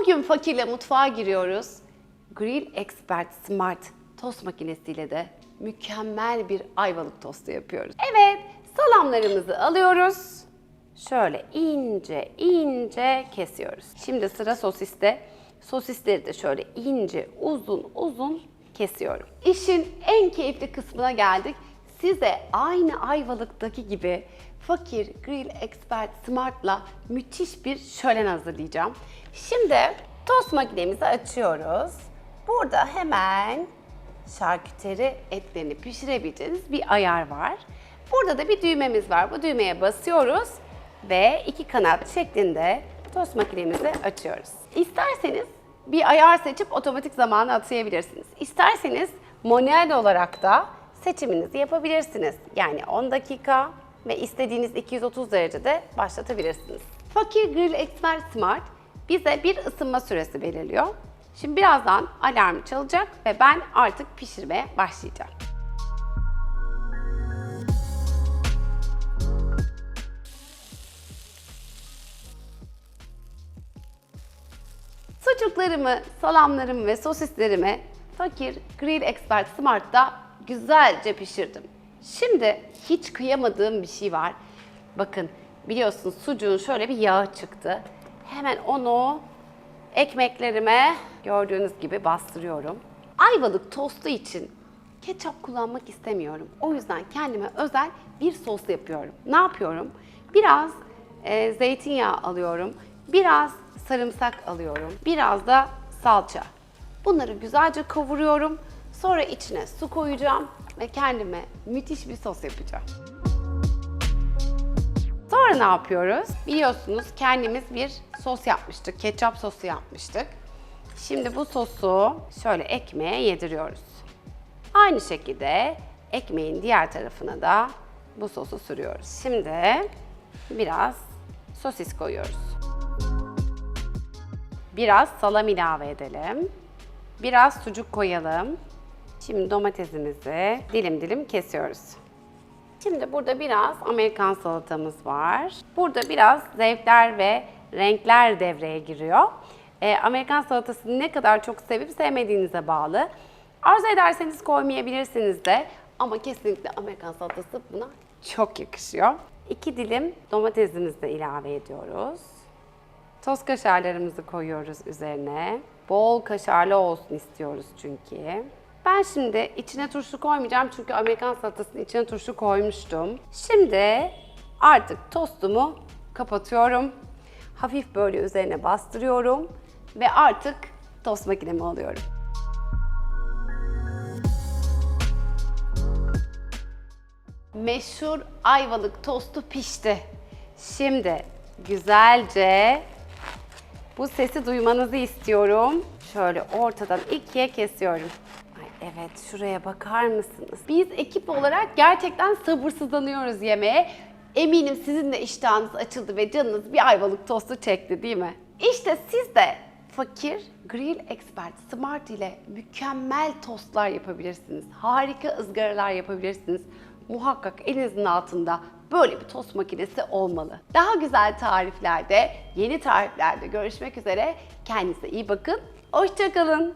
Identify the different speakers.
Speaker 1: Bugün fakirle mutfağa giriyoruz. Grill Expert Smart tost makinesiyle de mükemmel bir ayvalık tostu yapıyoruz. Evet, salamlarımızı alıyoruz. Şöyle ince ince kesiyoruz. Şimdi sıra sosiste. Sosisleri de şöyle ince uzun uzun kesiyorum. İşin en keyifli kısmına geldik. Size aynı Ayvalık'taki gibi Fakir Grill Expert Smart'la müthiş bir şölen hazırlayacağım. Şimdi tost makinemizi açıyoruz. Burada hemen şarküteri etlerini pişirebileceğiniz bir ayar var. Burada da bir düğmemiz var. Bu düğmeye basıyoruz ve iki kanat şeklinde tost makinemizi açıyoruz. İsterseniz bir ayar seçip otomatik zamanı atayabilirsiniz. İsterseniz manuel olarak da seçiminizi yapabilirsiniz. Yani 10 dakika ve istediğiniz 230 derecede başlatabilirsiniz. Fakir Grill Expert Smart bize bir ısınma süresi belirliyor. Şimdi birazdan alarm çalacak ve ben artık pişirmeye başlayacağım. Sucuklarımı, salamlarımı ve sosislerimi Fakir Grill Expert Smart'ta güzelce pişirdim. Şimdi hiç kıyamadığım bir şey var. Bakın biliyorsunuz sucuğun şöyle bir yağı çıktı. Hemen onu ekmeklerime gördüğünüz gibi bastırıyorum. Ayvalık tostu için ketçap kullanmak istemiyorum. O yüzden kendime özel bir sos yapıyorum. Ne yapıyorum? Biraz e, zeytinyağı alıyorum. Biraz sarımsak alıyorum. Biraz da salça. Bunları güzelce kavuruyorum. Sonra içine su koyacağım ve kendime müthiş bir sos yapacağım. Sonra ne yapıyoruz? Biliyorsunuz kendimiz bir sos yapmıştık. Ketçap sosu yapmıştık. Şimdi bu sosu şöyle ekmeğe yediriyoruz. Aynı şekilde ekmeğin diğer tarafına da bu sosu sürüyoruz. Şimdi biraz sosis koyuyoruz. Biraz salam ilave edelim. Biraz sucuk koyalım. Şimdi domatesimizi dilim dilim kesiyoruz. Şimdi burada biraz Amerikan salatamız var. Burada biraz zevkler ve renkler devreye giriyor. Ee, Amerikan salatasını ne kadar çok sevip sevmediğinize bağlı. Arzu ederseniz koymayabilirsiniz de ama kesinlikle Amerikan salatası buna çok yakışıyor. İki dilim domatesimizi de ilave ediyoruz. Toz kaşarlarımızı koyuyoruz üzerine. Bol kaşarlı olsun istiyoruz çünkü. Ben şimdi içine turşu koymayacağım çünkü Amerikan salatasının içine turşu koymuştum. Şimdi artık tostumu kapatıyorum. Hafif böyle üzerine bastırıyorum ve artık tost makinemi alıyorum. Meşhur ayvalık tostu pişti. Şimdi güzelce bu sesi duymanızı istiyorum. Şöyle ortadan ikiye kesiyorum. Evet şuraya bakar mısınız? Biz ekip olarak gerçekten sabırsızlanıyoruz yemeğe. Eminim sizin de iştahınız açıldı ve canınız bir ayvalık tostu çekti değil mi? İşte siz de fakir Grill Expert Smart ile mükemmel tostlar yapabilirsiniz. Harika ızgaralar yapabilirsiniz. Muhakkak elinizin altında böyle bir tost makinesi olmalı. Daha güzel tariflerde, yeni tariflerde görüşmek üzere. Kendinize iyi bakın. Hoşçakalın.